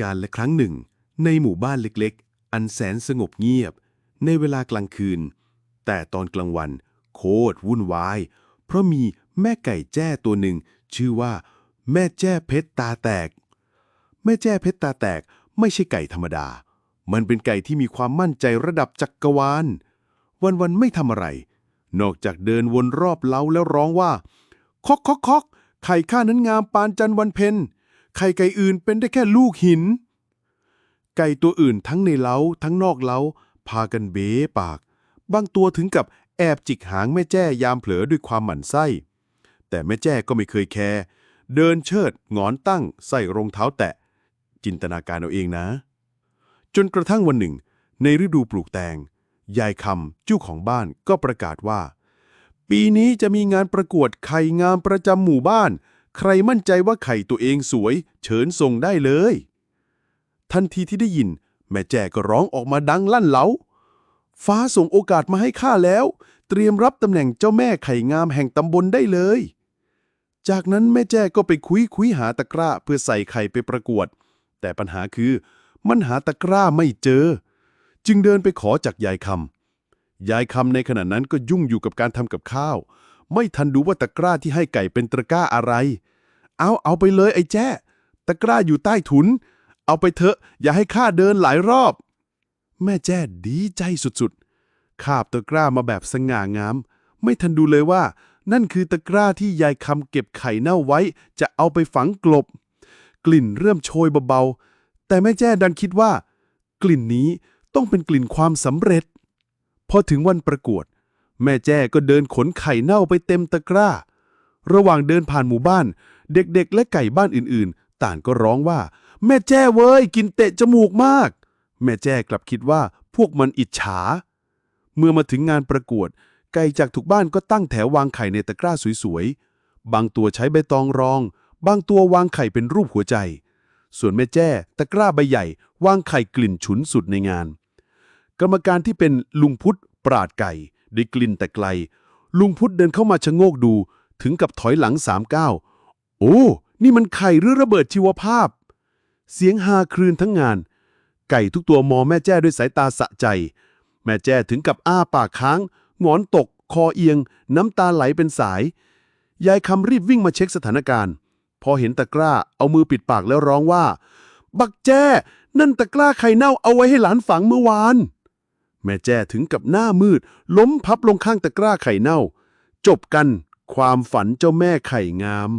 การละครั้งหนึ่ง ในหมู่บ้านเล็กๆ อันแสนสงบเงียบ ในเวลากลางคืน แต่ตอนกลางวัน โคตรวุ่นวาย เพราะมีแม่ไก่แจ้ตัวหนึ่ง ชื่อว่า แม่แจ้เพชรตาแตก แม่แจ้เพชรตาแตกไม่ใช่ไก่ธรรมดา มันเป็นไก่ที่มีความมั่นใจระดับจักกรวาล วันๆไม่ทำอะไร นอกจากเดินวนรอบเล้าแล้วร้องว่าคอกคอกคอกไข่ข้านั้นงามปานจันวันเพ็ญ ไข่ไก่อื่นเป็นได้แค่ลูกหิน ไก่ตัวอื่นทั้งในเล้าทั้งนอกเล้า พากันเบ้ปาก บางตัวถึงกับแอบจิกหางแม่แจ้ยามเผลอด้วยความหมั่นไส้ แต่แม่แจ้ก็ไม่เคยแคร์เดินเชิดงอนตั้งใส่รองเท้าแตะ จินตนาการเอาเองนะ จนกระทั่งวันหนึ่ง ในฤดูปลูกแตง ยายคำเจ้าของบ้านก็ประกาศว่า ปีนี้จะมีงานประกวดไข่งามประจำหมู่บ้าน ใครมั่นใจว่าไข่ตัวเองสวย เชิญส่งได้เลย ทันทีที่ได้ยิน แม่แจ้ก็ร้องออกมาดังลั่นเล้าฟ้าส่งโอกาสมาให้ข้าแล้ว เตรียมรับตำแหน่งเจ้าแม่ไข่งามแห่งตำบลได้เลย จากนั้นแม่แจ้ก็ไปคุยคุยหาตะกร้าเพื่อใส่ไข่ไปประกวด แต่ปัญหาคือ มันหาตะกร้าไม่เจอ จึงเดินไปขอจากยายคำยายคำในขณะนั้นก็ยุ่งอยู่กับการทำกับข้าว ไม่ทันดูว่าตะกร้าที่ให้ไก่เป็นตะกร้าอะไร เอาเอาไปเลยไอ้แจ้ตะกร้าอยู่ใต้ถุน เอาไปเถอะ อย่าให้ข้าเดินหลายรอบ แม่แจ้ดีใจสุดๆคาบตะกร้ามาแบบสง่างาม ไม่ทันดูเลยว่า นั่นคือตะกร้าที่ยายคำเก็บไข่เน่าไว้ จะเอาไปฝังกลบ กลิ่นเริ่มโชยเบาๆ แต่แม่แจ้ดันคิดว่า กลิ่นนี้ต้องเป็นกลิ่นความสำเร็จ พอถึงวันประกวด แม่แจ้ก็เดินขนไข่เน่าไปเต็มตะกร้า ระหว่างเดินผ่านหมู่บ้าน เด็กๆ และไก่บ้านอื่นๆ ต่างก็ร้องว่า แม่แจ้เว้ย กินเตะจมูกมาก แม่แจ้กลับคิดว่าพวกมันอิจฉา เมื่อมาถึงงานประกวด ไก่จากทุกบ้านก็ตั้งแถววางไข่ในตะกร้าสวยๆ บางตัวใช้ใบตองรอง บางตัววางไข่เป็นรูปหัวใจ ส่วนแม่แจ้ตะกร้าใบใหญ่ วางไข่กลิ่นฉุนสุดในงาน กรรมการที่เป็นลุงพุทธปราดไก่ได้กลิ่นแต่ไกล ลุงพุทธเดินเข้ามาชะโงกดูถึงกับถอยหลังสามก้าว โอ้ นี่มันไข่หรือระเบิดชีวภาพ เสียงฮาครืนทั้งงาน ไก่ทุกตัวมองแม่แจ้ด้วยสายตาสะใจ แม่แจ้ถึงกับอ้าปากค้าง หงอนตก คอเอียง น้ำตาไหลเป็นสาย ยายคำรีบวิ่งมาเช็คสถานการณ์ พอเห็นตะกร้า เอามือปิดปากแล้วร้องว่า บักแจ้ นั่นตะกร้าไข่เน่าเอาไว้ให้หลานฝังเมื่อวาน แม่แจ้ถึงกับหน้ามืด ล้มพับลงข้างตะกร้าไข่เน่า จบกัน ความฝันเจ้าแม่ไข่งาม